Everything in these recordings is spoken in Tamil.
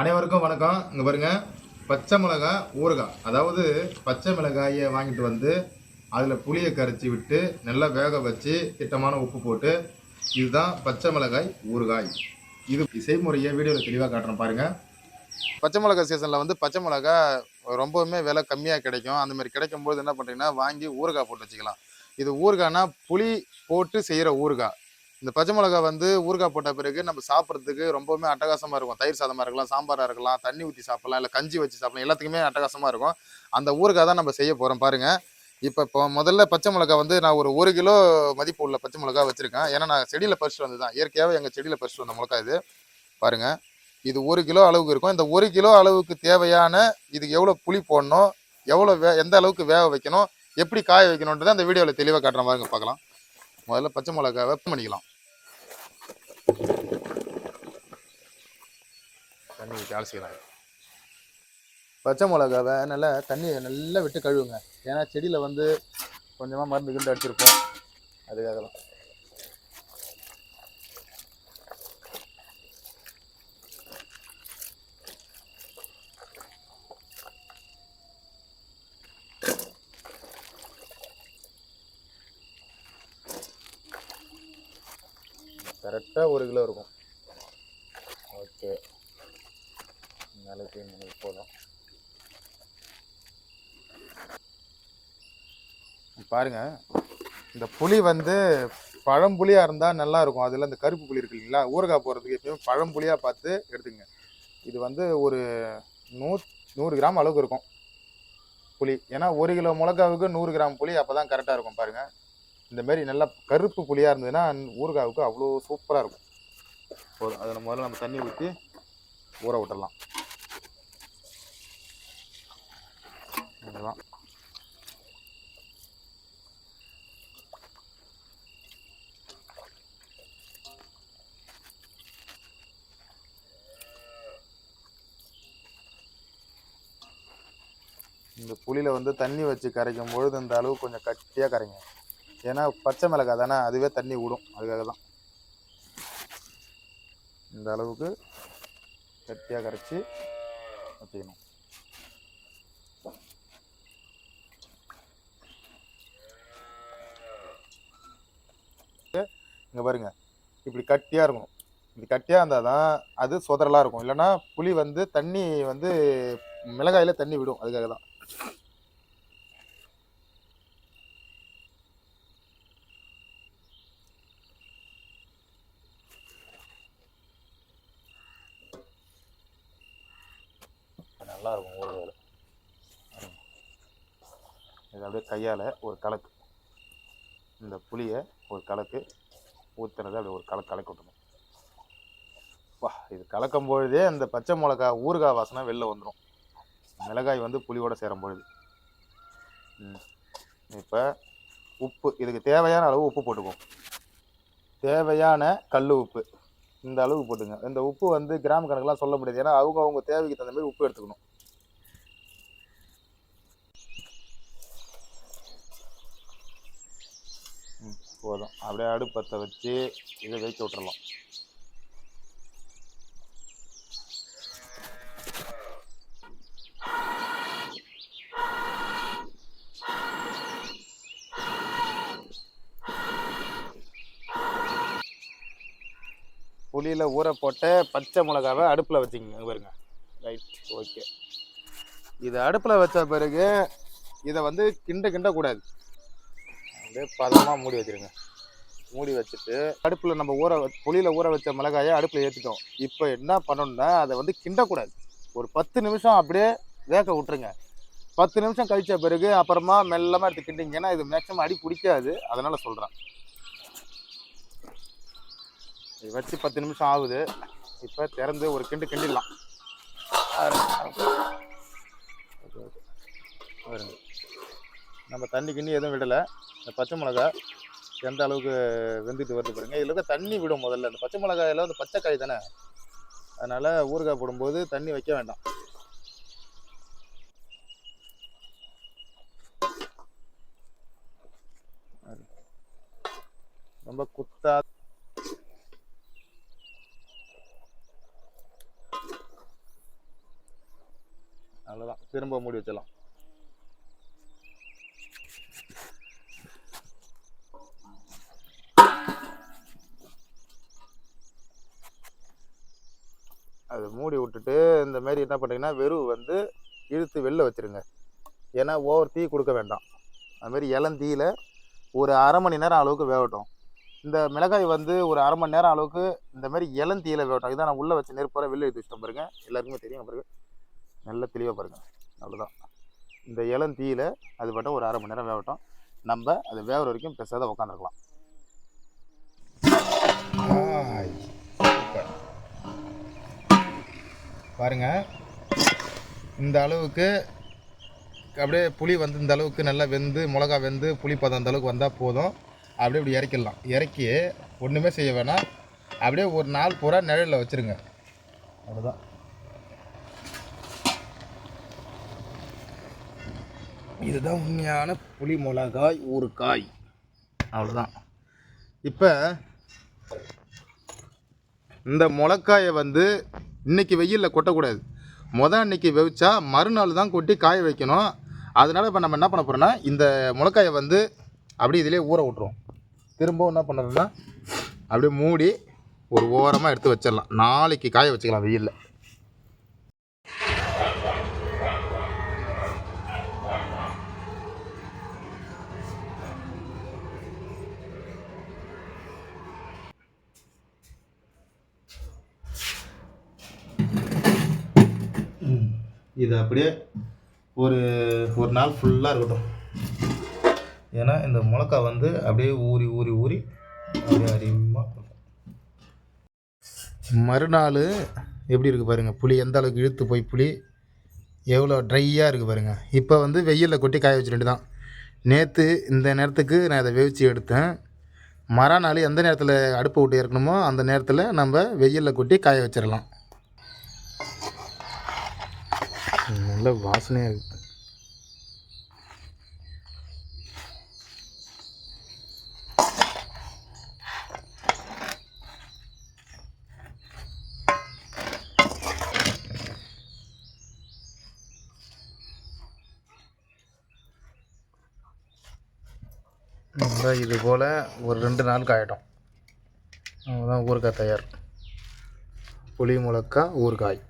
அனைவருக்கும் வணக்கம். இங்கே பாருங்க பச்சை மிளகாய் ஊறுகாய். அதாவது பச்சை மிளகாயை வாங்கிட்டு வந்து அதில் புளியை கரைச்சி விட்டு நல்லா வேக வச்சு திட்டமான உப்பு போட்டு இதுதான் பச்சை மிளகாய் ஊறுகாய். இது செய்முறையை வீடியோவில் தெளிவாக காட்டுறேன் பாருங்கள் பச்சை மிளகாய் சீசனில் வந்து பச்சை மிளகாய் ரொம்பவுமே விலை கம்மியாக கிடைக்கும். அந்த மாதிரி கிடைக்கும்போது என்ன பண்ணுறீங்கன்னா வாங்கி ஊறுகாய் போட்டு வச்சுக்கலாம். இது ஊறுகாய்னா புளி போட்டு செய்கிற ஊறுகாய். இந்த பச்சை மிளகாய் வந்து ஊறுகாய் போட்ட பிறகு நம்ம சாப்பிட்றதுக்கு ரொம்பவுமே அட்டகாசமாக இருக்கும். தயிர் சாதமாக இருக்கலாம் சாம்பாராக இருக்கலாம் தண்ணி ஊற்றி சாப்பிடலாம் இல்லை கஞ்சி வச்சு சாப்பிடலாம் எல்லாத்துக்குமே அட்டகாசமாக இருக்கும். அந்த ஊறுகாய் தான் நம்ம செய்ய போகிறோம் பாருங்கள் இப்போ இப்போ முதல்ல பச்சை மிளகாய் வந்து நான் ஒரு ஒரு கிலோ மதிப்பு உள்ள பச்சை மிளகாய் வச்சுருக்கேன். ஏன்னா நான் செடியில் பறிச்சுட்டு வந்து தான் இயற்கையாகவே எங்கள் செடியில் பறிச்சுட்டு வந்த மிளகாய் இது. பாருங்க. இது ஒரு கிலோ அளவுக்கு இருக்கும். இந்த ஒரு கிலோ அளவுக்கு தேவையான இதுக்கு எவ்வளோ புளி போடணும் எவ்வளோ வே எந்த அளவுக்கு வேக வைக்கணும் எப்படி காய வைக்கணுன்றதை அந்த வீடியோவில் தெளிவாக காட்டுற பாருங்க பார்க்கலாம். முதல்ல பச்சை மிளகாய் வெப்பம் பண்ணிக்கலாம். தண்ணி ஊற்றி அலசிக்கலாம் பச்சை மிளகாவை நல்லா தண்ணியை நல்லா விட்டு கழுவுங்க. ஏன்னா செடியில் வந்து கொஞ்சமாக மருந்து கிண்டு அடிச்சிருப்போம். அதுக்காக தான் கரெக்டாக ஒரு கிலோ இருக்கும். ஓகே. நாளைக்கு இன்னைக்கு போதும். பாருங்க. இந்த புளி வந்து பழம்புளியாக இருந்தால் நல்லா இருக்கும். அதில் இந்த கருப்பு புளி இருக்கு இல்லைங்களா? ஊறுகாய் போடுறதுக்கு எப்பயும் பழம்புளியாக பார்த்து எடுத்துங்க இது வந்து ஒரு நூ நூறு கிராம் அளவுக்கு இருக்கும் புளி. ஏன்னா ஒரு கிலோ மிளகாவுக்கு நூறு கிராம் புளி அப்போ தான் கரெக்டாக இருக்கும் பாருங்கள் இந்த மாதிரி நல்லா கருப்பு புளியாக இருந்ததுன்னா ஊறுகாவுக்கு அவ்வளோ சூப்பராக இருக்கும். போதும் அதை முதல்ல நம்ம தண்ணி ஊற்றி ஊற விட்டுடலாம் இந்த புளியில் வந்து தண்ணி வச்சு கரைக்கும் பொழுது இந்த அளவு கொஞ்சம் கட்டியாக கரைங்க. ஏன்னா பச்சை மிளகாய் தானே அதுவே தண்ணி விடும் அதுக்காக தான் இந்த அளவுக்கு கட்டியாக கரைச்சி வச்சுக்கணும் இங்கே பாருங்க இப்படி கட்டியாக இருக்கும் இப்படி கட்டியாக இருந்தால் தான் அது சுதறலாக இருக்கும். இல்லைன்னா புளி வந்து தண்ணி வந்து மிளகாயில் தண்ணி விடும். அதுக்காக தான் நல்லா இருக்கும் ஊறுகாயில் இது அப்படியே கையால் ஒரு கலக்கு. இந்த புளியை ஒரு கலக்கு ஊற்றுனதை அப்படியே ஒரு கலக்கு கலக்கி விட்டணும் வா இது கலக்கும் பொழுதே அந்த பச்சை மிளகா ஊறுகாய் வாசனை வெளில வந்துடும் மிளகாய் வந்து புளியோடு சேரும் பொழுது. இப்போ உப்பு இதுக்கு தேவையான அளவு உப்பு போட்டுக்குவோம். தேவையான கல் உப்பு. இந்த அளவுக்கு போட்டுங்க. இந்த உப்பு வந்து கிராம் கணக்கெலாம் சொல்ல முடியாது. ஏன்னா அவங்க அவங்க தேவைக்கு தகுந்த மாதிரி உப்பு எடுத்துக்கணும். போதும். அப்படியே அடுப்பத்தை வச்சு இதை வைக்க விட்டுறலாம். புளியில் ஊற போட்ட பச்சை மிளகாவை அடுப்பில் வச்சுக்கோங்க பாருங்க. ரைட் ஓகே இதை அடுப்பில் வச்ச பிறகு இதை வந்து கிண்ட கிண்டக்கூடாது அப்படியே பதமாக மூடி வச்சிருங்க. மூடி வச்சுட்டு அடுப்பில் நம்ம ஊற வ- ஊற வச்ச மிளகாயை அடுப்பில் ஏற்றிட்டோம் இப்போ என்ன பண்ணணும்னா அதை வந்து கிண்டக்கூடாது. ஒரு பத்து நிமிஷம் அப்படியே வேக விட்டுருங்க. பத்து நிமிஷம் கழிச்ச பிறகு அப்புறமா மெல்லமாக எடுத்து கிண்டிங்கன்னா இது மேக்ஸிமம் அடி பிடிக்காது. அதனால் சொல்கிறேன் இது வச்சு பத்து நிமிஷம் ஆகுது. இப்போ திறந்து ஒரு கிண்டு கிண்டிடலாம். வருங்க நம்ம தண்ணி கிண்ணி எதுவும் விடலை. இந்த பச்சை மிளகா எந்த அளவுக்கு வெந்துட்டு வருது பாருங்கள் இதில் இருக்க தண்ணி விடும் முதல்ல. இந்த பச்சை மிளகாயில் வந்து பச்சை காய் தானே? அதனால் ஊறுகாய் போடும்போது தண்ணி வைக்க வேண்டாம். ரொம்ப குத்தா அவ்வளோதான் திரும்ப மூடி வச்சிடலாம். அது மூடி விட்டுட்டு இந்த மாதிரி என்ன பண்ணுறீங்கன்னா வெறும் வந்து இழுத்து வெளில வச்சிருங்க. ஏன்னா ஓவர் தீ கொடுக்க வேண்டாம். அதுமாரி இளந்தீயில் ஒரு அரை மணி நேரம் அளவுக்கு வேகட்டும். இந்த மிளகாய் வந்து ஒரு அரை மணி நேரம் அளவுக்கு இந்த மாதிரி இளந்தீயில் வேகட்டும். இதான் நான் உள்ளே வச்சு நெருப்போட வெளில எடுத்து வச்சுட்டேன் பாருங்க. எல்லாருக்குமே தெரியும் பாருங்க. நல்லா தெளிவாக பாருங்கள் அவ்வளோதான் இந்த இளந்தீயில் அது மட்டும் ஒரு அரை மணி நேரம் வேகட்டும். நம்ம அது வேகிற வரைக்கும் பெருசாக தான் உட்காந்துருக்கலாம் பாருங்கள் இந்த அளவுக்கு அப்படியே புளி வந்து இந்த அளவுக்கு நல்லா வெந்து மிளகா வெந்து புளி பதம் அந்த அளவுக்கு வந்தால் போதும். அப்படியே இப்படி இறக்கிடலாம். இறக்கி ஒன்றுமே செய்ய வேணாம். அப்படியே ஒரு நாள் பூரா நிழலில் வச்சுருங்க. அவ்வளோதான் இதுதான் உண்மையான புளி மிளகாய் ஊறுகாய். அவ்வளோதான் இப்போ இந்த முளக்காயை வந்து இன்னைக்கு வெயிலில் கொட்டக்கூடாது. மொதல் அன்னைக்கு வெவிச்சா மறுநாள் தான் கொட்டி காய வைக்கணும். அதனால இப்போ நம்ம என்ன பண்ண போகிறோன்னா இந்த முளக்காயை வந்து அப்படியே இதிலே ஊற விட்ருவோம் திரும்பவும் என்ன பண்ணுறதுன்னா அப்படியே மூடி ஒரு ஓரமாக எடுத்து வச்சிடலாம். நாளைக்கு காய வச்சுக்கலாம் வெயிலில். இது அப்படியே ஒரு ஒரு நாள் ஃபுல்லாக இருக்கட்டும். ஏன்னா இந்த மிளகா வந்து அப்படியே ஊறி ஊறி ஊறி அப்படியே அதிகமாக மறுநாள் எப்படி இருக்குது பாருங்கள் புளி எந்த அளவுக்கு இழுத்து போய் புளி எவ்வளோ ட்ரையாக இருக்குது பாருங்கள் இப்போ வந்து வெயிலில் கொட்டி காய வச்சுட்டு தான் நேற்று இந்த நேரத்துக்கு நான் இதை வேவிச்சு எடுத்தேன். மறுநாள் எந்த நேரத்தில் அடுப்பை விட்டு இறக்கணுமோ அந்த நேரத்தில் நம்ம வெயிலில் கொட்டி காய வச்சிடலாம் நல்ல வாசனையாக இருக்குது இது போல் ஒரு ரெண்டு நாள் காயட்டும் அவ்வளோதான் ஊறுகாய் தயார். புளி மிளக்கா ஊறுகாய்.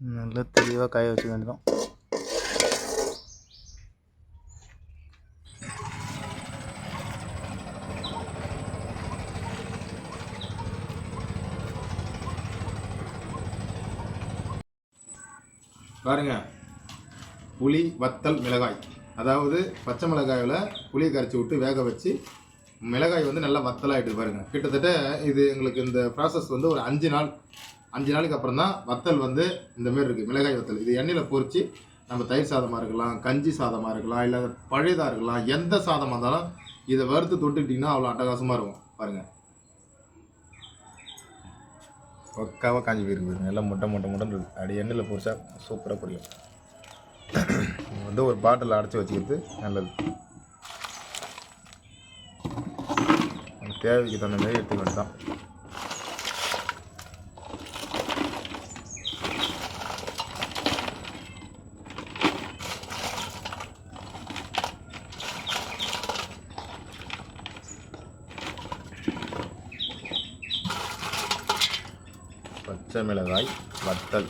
நல்லா தெளிவாக காய வச்சுக்க வேண்டியதான் பாருங்க. புளி வத்தல் மிளகாய். அதாவது பச்சை மிளகாயில் புளியை கரைச்சி விட்டு வேக வச்சு மிளகாய் வந்து நல்லா வத்தலாகிட்டு பாருங்கள் கிட்டத்தட்ட இது எங்களுக்கு இந்த ப்ராசஸ் வந்து ஒரு அஞ்சு நாள் அஞ்சு நாளைக்கு அப்புறம் தான் வத்தல் வந்து இந்த மாதிரி இருக்குது மிளகாய் வத்தல். இது எண்ணெயில் பொறிச்சு நம்ம தயிர் சாதமாக இருக்கலாம் கஞ்சி சாதமாக இருக்கலாம் இல்லை பழையதாக இருக்கலாம் எந்த சாதமாக இருந்தாலும் இதை வறுத்து தொட்டுக்கிட்டிங்கன்னா அவ்வளோ அட்டகாசமாக இருக்கும். பாருங்கள் பக்காவாக காஞ்சி போயிருக்கு பாருங்க. எல்லாம் முட்டை முட்டை முட்டைன்னு இருக்குது அப்படி எண்ணெயில் பொரிச்சா சூப்பராக பொரியும். வந்து ஒரு பாட்டில் அடைச்சி வச்சுக்கிறது நல்லது. தேவைக்கு தகுந்த மாதிரி எடுத்துக்கிட்டு தான் பச்சை மிளகாய் வத்தல்